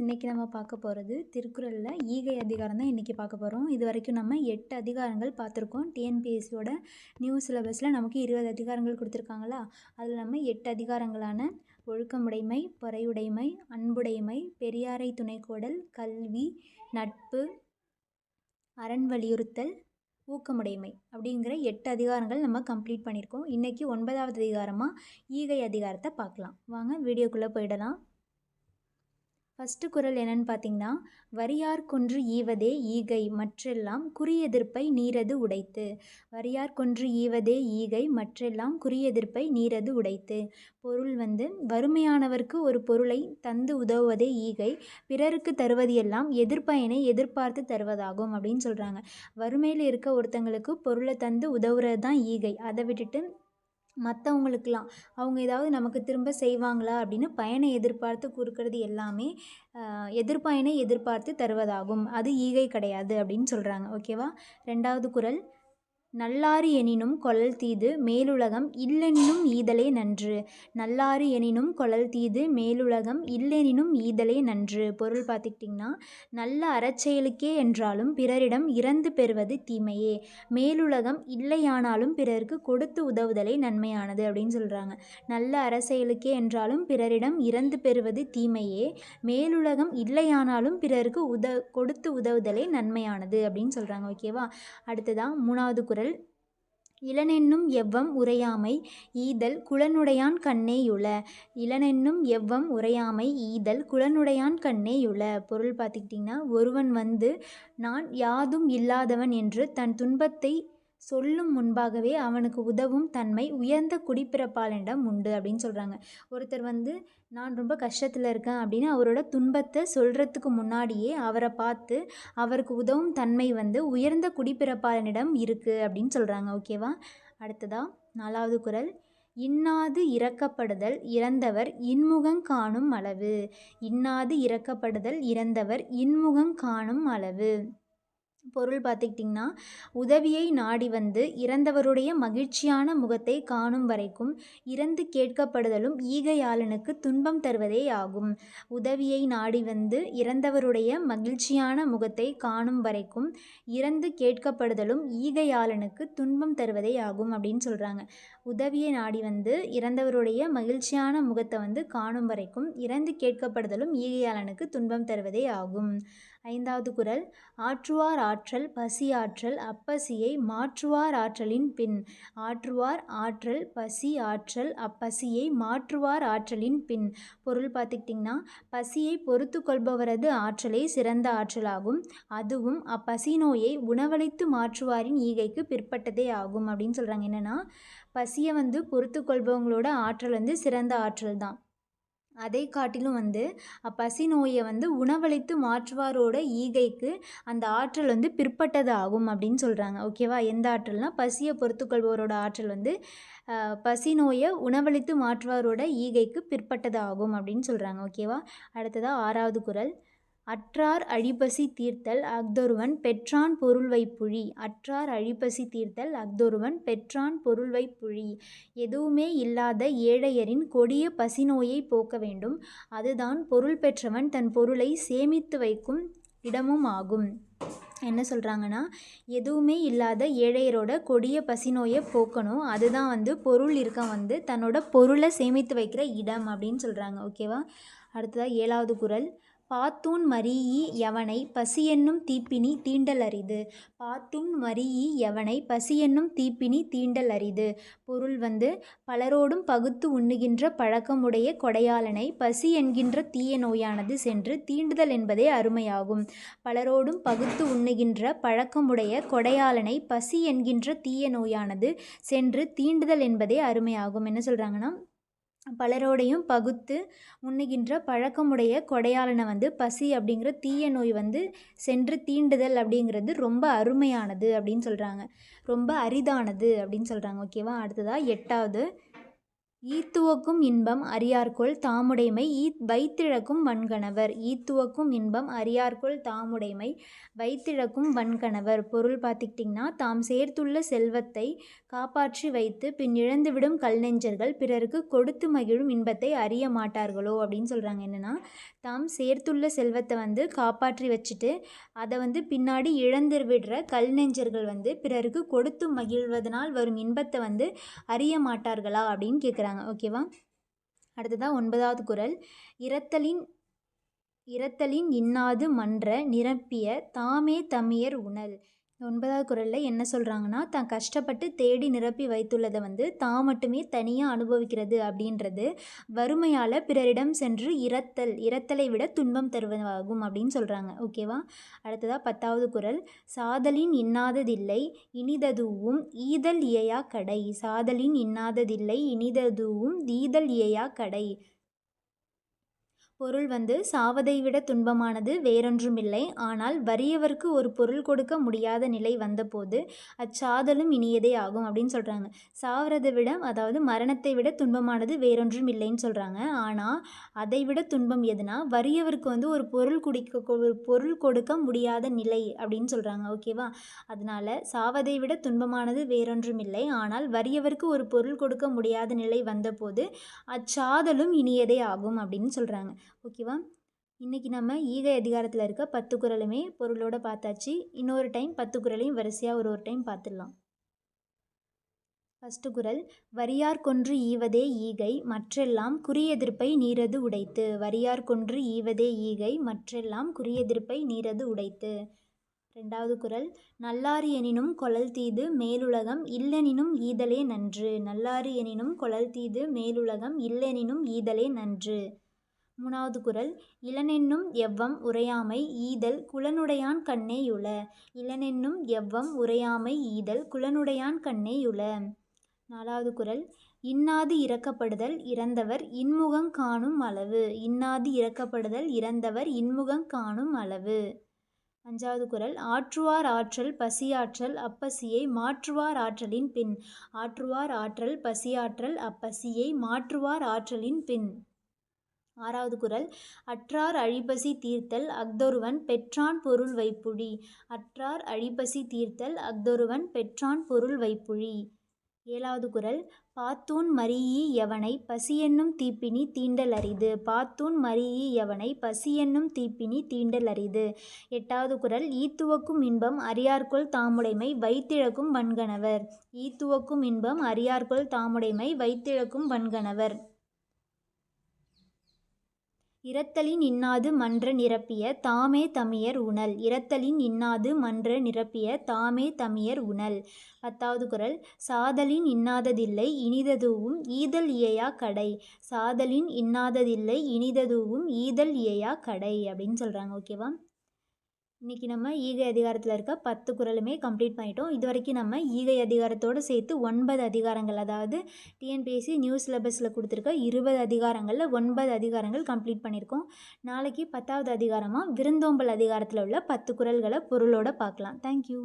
இன்றைக்கி நம்ம பார்க்க போகிறது திருக்குறளில் ஈகை அதிகாரம் தான் இன்றைக்கி பார்க்க போகிறோம் இது வரைக்கும் நம்ம எட்டு அதிகாரங்கள் பார்த்துருக்கோம். டிஎன்பிஎஸ்சியோட நியூ சிலபஸில் நமக்கு இருபது அதிகாரங்கள் கொடுத்துருக்காங்களா? அதில் நம்ம எட்டு அதிகாரங்களான ஒழுக்கமுடைமை பொறையுடைமை அன்புடைமை பெரியாரை துணைக்கோடல் கல்வி நட்பு அரண் வலியுறுத்தல் ஊக்கமுடைமை அப்படிங்கிற எட்டு அதிகாரங்கள் நம்ம கம்ப்ளீட் பண்ணியிருக்கோம். இன்றைக்கி ஒன்பதாவது அதிகாரமாக ஈகை அதிகாரத்தை பார்க்கலாம். வாங்க வீடியோக்குள்ளே போயிடலாம். ஃபஸ்ட்டு குரல் என்னன்னு பார்த்தீங்கன்னா வரியார் கொன்று ஈவதே ஈகை மற்றெல்லாம் குறியெதிர்ப்பை நீரது உடைத்து. வரியார் கொன்று ஈவதே ஈகை மற்றெல்லாம் குறியெதிர்ப்பை நீரது உடைத்து. பொருள் வந்து வறுமையானவருக்கு ஒரு பொருளை தந்து உதவுவதே ஈகை பிறருக்கு தருவது எல்லாம் எதிர்ப்பயனை எதிர்பார்த்து தருவதாகும் அப்படின்னு சொல்கிறாங்க வறுமையில் இருக்க ஒருத்தங்களுக்கு பொருளை தந்து உதவுறது தான் ஈகை. அதை விட்டுட்டு மற்றவங்களுக்குலாம் அவங்க ஏதாவது நமக்கு திரும்ப செய்வாங்களா அப்படின்னு பயனை எதிர்பார்த்து கொடுக்கறது எல்லாமே எதிர்பயனை எதிர்பார்த்து தருவதாகும். அது ஈகை கிடையாது அப்படின்னு சொல்கிறாங்க ஓகேவா? ரெண்டாவது குறள் நல்லாறு எனினும் கொளல் தீது மேலுலகம் இல்லெனினும் ஈதலே நன்று. நல்லாறு எனினும் கொளல் தீது மேலுலகம் இல்லெனினும் ஈதலே நன்று. பொருள் பார்த்துக்கிட்டிங்கன்னா நல்ல அறச்செயலுக்கே என்றாலும் பிறரிடம் இறந்து பெறுவது தீமையே. மேலுலகம் இல்லையானாலும் பிறருக்கு கொடுத்து உதவுதலே நன்மையானது அப்படின்னு சொல்கிறாங்க நல்ல அரசியலுக்கே என்றாலும் பிறரிடம் இறந்து பெறுவது தீமையே. மேலுலகம் இல்லையானாலும் பிறருக்கு உத கொடுத்து உதவுதலே நன்மையானது அப்படின்னு சொல்கிறாங்க ஓகேவா? அடுத்ததான் மூணாவது குரல். குறள் இளனென்னும் எவ்வம் உரையாமை ஈதல் குலனுடையான் கண்ணேயுள. இளனென்னும் எவ்வம் உரையாமை ஈதல் குலனுடையான் கண்ணேயுள. பொருள் பார்த்துக்கிட்டிங்கன்னா ஒருவன் வந்து நான் யாதும் இல்லாதவன் என்று தன் துன்பத்தை சொல்லும் முன்பாகவே அவனுக்கு உதவும் தன்மை உயர்ந்த குடிப்பிறப்பாளனிடம் உண்டு அப்படின்னு சொல்கிறாங்க ஒருத்தர் வந்து நான் ரொம்ப கஷ்டத்தில் இருக்கேன் அப்படின்னு அவரோட துன்பத்தை சொல்கிறதுக்கு முன்னாடியே அவரை பார்த்து அவருக்கு உதவும் தன்மை வந்து உயர்ந்த குடிப்பிறப்பாளனிடம் இருக்குது அப்படின்னு சொல்கிறாங்க ஓகேவா அடுத்ததாக நாலாவது குரல். இன்னாது இறக்கப்படுதல் இறந்தவர் இன்முகம் காணும் அளவு. இன்னாது இறக்கப்படுதல் இறந்தவர் இன்முகம் காணும் அளவு. பொருள் பார்த்துக்கிட்டிங்கன்னா உதவியை நாடி வந்து இறந்தவருடைய மகிழ்ச்சியான முகத்தை காணும் வரைக்கும் இறந்து கேட்கப்படுதலும் ஈகையாளனுக்கு துன்பம் தருவதே ஆகும். உதவியை நாடி வந்து இறந்தவருடைய மகிழ்ச்சியான முகத்தை காணும் வரைக்கும் இறந்து கேட்கப்படுதலும் ஈகையாளனுக்கு துன்பம் தருவதே ஆகும் அப்படின்னு சொல்கிறாங்க உதவியை நாடி வந்து இறந்தவருடைய மகிழ்ச்சியான முகத்தை வந்து காணும் வரைக்கும் இறந்து கேட்கப்படுதலும் ஈகையாளனுக்கு துன்பம் தருவதே ஆகும். ஐந்தாவது குரல் ஆற்றுவார் ஆற்றல் பசி ஆற்றல் அப்பசியை மாற்றுவார் ஆற்றலின் பின். ஆற்றுவார் ஆற்றல் பசி ஆற்றல் அப்பசியை மாற்றுவார் ஆற்றலின் பின். பொருள் பார்த்துக்கிட்டிங்கன்னா பசியை பொறுத்து கொள்பவரது ஆற்றலே சிறந்த ஆற்றலாகும். அதுவும் அப்பசி நோயை உணவளித்து மாற்றுவாரின் ஈகைக்கு பிற்பட்டதே ஆகும் அப்படின்னு சொல்கிறாங்க என்னென்னா பசியை வந்து பொறுத்து கொள்பவங்களோட ஆற்றல் வந்து சிறந்த ஆற்றல் தான் அதை காட்டிலும் வந்து பசி நோயை வந்து உணவளித்து மாற்றுவாரோட ஈகைக்கு அந்த ஆற்றல் வந்து பிற்பட்டது ஆகும் அப்படின்னு சொல்கிறாங்க ஓகேவா எந்த ஆற்றல்னால் பசியை பொறுத்துக்கொள்பவரோட ஆற்றல் வந்து பசி நோயை உணவளித்து மாற்றுவாரோட ஈகைக்கு பிற்பட்டது ஆகும் அப்படின்னு சொல்கிறாங்க ஓகேவா அடுத்ததாக ஆறாவது குரல். அற்றார் அழிப்பசி தீர்த்தல் அஃதொருவன் பெற்றான் பொருள் வைப்புழி அற்றார் அழிப்பசி தீர்த்தல் அஃதொருவன் பெற்றான் பொருள்வைப்புழி எதுவுமே இல்லாத ஏழையரின் கொடிய பசிநோயை போக்க வேண்டும். அதுதான் பொருள் பெற்றவன் தன் பொருளை சேமித்து வைக்கும் இடமும் ஆகும் என்ன சொல்கிறாங்கன்னா எதுவுமே இல்லாத ஏழையரோட கொடிய பசிநோயை போக்கணும். அதுதான் வந்து பொருள் இருக்க வந்து தன்னோட பொருளை சேமித்து வைக்கிற இடம் அப்படின்னு சொல்கிறாங்க ஓகேவா? அடுத்ததாக ஏழாவது குரல். பாத்தூன் மரீயி எவனை பசி என்னும் தீப்பினி தீண்டல் அரிது பாத்தூன் மரீயி எவனை பசி என்னும் தீப்பினி தீண்டல் அரிது பொருள் வந்து பலரோடும் பகுத்து உண்ணுகின்ற பழக்கமுடைய கொடையாளனை பசி என்கின்ற தீய நோயானது சென்று தீண்டுதல் என்பதே அருமையாகும். பலரோடும் பகுத்து உண்ணுகின்ற பழக்கமுடைய கொடையாளனை பசி என்கின்ற தீய நோயானது சென்று தீண்டுதல் என்பதே அருமையாகும். என்ன சொல்கிறாங்கன்னா பலரோடையும் பகுத்து உண்ணுகின்ற பழக்கமுடைய கொடையாளனை வந்து பசி அப்படிங்கிற தீய நோய் வந்து சென்று தீண்டுதல் அப்படிங்கிறது ரொம்ப அருமையானது அப்படின்னு சொல்கிறாங்க ரொம்ப அரிதானது அப்படின்னு சொல்கிறாங்க ஓகேவா அடுத்ததாக எட்டாவது. ஈத்துவக்கும் இன்பம் அறியார்கொல் தாமுடைமை ஈத் வைத்திழக்கும் வன்கணவர். ஈத்துவக்கும் இன்பம் அறியார்கொல் தாமுடைமை வைத்திழக்கும் வன்கணவர். பொருள் பார்த்துக்கிட்டிங்கன்னா தாம் சேர்த்துள்ள செல்வத்தை காப்பாற்றி வைத்து பின் இழந்துவிடும் கல்நெஞ்சர்கள் பிறருக்கு கொடுத்து மகிழும் இன்பத்தை அறிய மாட்டார்களோ அப்படின்னு சொல்கிறாங்க என்னென்னா தாம் சேர்த்துள்ள செல்வத்தை வந்து காப்பாற்றி வச்சுட்டு அதை வந்து பின்னாடி இழந்து விடுற கல்நெஞ்சர்கள் வந்து பிறருக்கு கொடுத்து மகிழ்வதனால் வரும் இன்பத்தை வந்து அறிய மாட்டார்களா அப்படின்னு கேட்குறாங்க ஓகேவா அடுத்ததாக ஒன்பதாவது குரல். இரத்தலின் இரத்தலின் இன்னாது மன்ற நிரப்பிய தாமே தமியர் உணல். ஒன்பதாவது குரலில் என்ன சொல்கிறாங்கன்னா தான் கஷ்டப்பட்டு தேடி நிரப்பி வைத்துள்ளதை வந்து தான் மட்டுமே தனியாக அனுபவிக்கிறது அப்படின்றது. வறுமையால் பிறரிடம் சென்று இரத்தல் இரத்தலை விட துன்பம் தருவதாகும் அப்படின்னு சொல்கிறாங்க ஓகேவா அடுத்ததாக பத்தாவது குறள் சாதலின் இன்னாததில்லை இனிததுவும் ஈதல் இயையா கடை. சாதலின் இன்னாததில்லை இனிததுவும் ஈதல் இயையா கடை. பொருள் வந்து சாவதை விட துன்பமானது வேறொன்றுமில்லை. ஆனால் வறியவர்க்கு ஒரு பொருள் கொடுக்க முடியாத நிலை வந்தபோது அச்சாதலும் இனியதே ஆகும் அப்படின்னு சொல்கிறாங்க சாவறதை விட அதாவது மரணத்தை விட துன்பமானது வேறொன்றும் இல்லைன்னு சொல்கிறாங்க ஆனால் அதை விட துன்பம் எதுனா வறியவருக்கு வந்து ஒரு பொருள் குடிக்க ஒரு பொருள் கொடுக்க முடியாத நிலை அப்படின்னு சொல்கிறாங்க ஓகேவா அதனால சாவதை விட துன்பமானது வேறொன்றும் இல்லை ஆனால் வறியவருக்கு ஒரு பொருள் கொடுக்க முடியாத நிலை வந்தபோது அச்சாதலும் இனியதே ஆகும் அப்படின்னு சொல்கிறாங்க ஓகேவா? இன்றைக்கி நம்ம ஈகை அதிகாரத்தில் இருக்க பத்து குறளுமே பொருளோட பார்த்தாச்சு. இன்னொரு டைம் பத்து குறளையும் வரிசையாக ஒரு ஒரு டைம் பார்த்துடலாம். ஃபஸ்ட்டு குரல் வரியார் கொன்று ஈவதே ஈகை மற்றெல்லாம் குறியெதிர்ப்பை நீரது உடைத்து. வரியார் கொன்று ஈவதே ஈகை மற்றெல்லாம் குறியெதிர்ப்பை நீரது உடைத்து. ரெண்டாவது குறள் நல்லாறு எனினும் கொழல் தீது மேலுலகம் இல்லெனினும் ஈதலே நன்று. நல்லாறு எனினும் கொழல் தீது மேலுலகம் இல்லெனினும் ஈதலே நன்று. மூணாவது குரல் இளனென்னும் எவ்வம் உரையாமை ஈதல் குலனுடையான் கண்ணே யுள. இளனென்னும் எவ்வம் உரையாமை ஈதல் குலனுடையான் கண்ணே யுள. நாலாவது குரல் இன்னாது இறக்கப்படுதல் இறந்தவர் இன்முகங் காணும் அளவு. இன்னாது இறக்கப்படுதல் இறந்தவர் இன்முகங் காணும் அளவு. அஞ்சாவது குரல் ஆற்றுவார் ஆற்றல் பசியாற்றல் அப்பசியை மாற்றுவார் ஆற்றலின் பின். ஆற்றுவார் ஆற்றல் பசியாற்றல் அப்பசியை மாற்றுவார் ஆற்றலின் பின். ஆறாவது குரல் அற்றார் அழிபசி தீர்த்தல் அஃதொருவன் பெற்றான் பொருள் வைப்புழி. அற்றார் அழிபசி தீர்த்தல் அக்தொருவன் பெற்றான் பொருள் வைப்புழி ஏழாவது குறள் பாத்தூன் மரியி எவனை பசி என்னும் தீப்பினி தீண்டல் அரிது. பாத்தூன் மரியி எவனை பசியென்னும் தீப்பினி தீண்டல் அரிது எட்டாவது குரல் ஈத்துவக்கும் இன்பம் அறியார்கொள் தாமுடைமை வைத்திழக்கும் வன்கணவர். ஈத்துவக்கும் இன்பம் அறியார்கொள் தாமுடைமை வைத்திழக்கும் வன்கணவர். இரத்தலின் இன்னாது மன்ற நிரப்பிய தாமே தமியர் உணல். இரத்தலின் இன்னாது மன்ற நிரப்பிய தாமே தமியர் உணல். பத்தாவது குரல் சாதலின் இன்னாததில்லை இனிததுவும் ஈதல் இயையா கடை. சாதலின் இன்னாததில்லை இனிததுவும் ஈதல் இயையா கடை அப்படின்னு சொல்கிறாங்க ஓகேவா இன்றைக்கி நம்ம ஈகை அதிகாரத்தில் இருக்க பத்து குறளுமே கம்ப்ளீட் பண்ணிட்டோம். இது வரைக்கும் நம்ம ஈகை அதிகாரத்தோடு சேர்த்து ஒன்பது அதிகாரங்கள் அதாவது டிஎன்பிஎஸ்சி நியூ சிலபஸில் கொடுத்துருக்க இருபது அதிகாரங்களில் ஒன்பது அதிகாரங்கள் கம்ப்ளீட் பண்ணியிருக்கோம். நாளைக்கு பத்தாவது அதிகாரமாக விருந்தோம்பல் அதிகாரத்தில் உள்ள பத்து குறள்களை பொருளோட பார்க்கலாம். தேங்க்யூ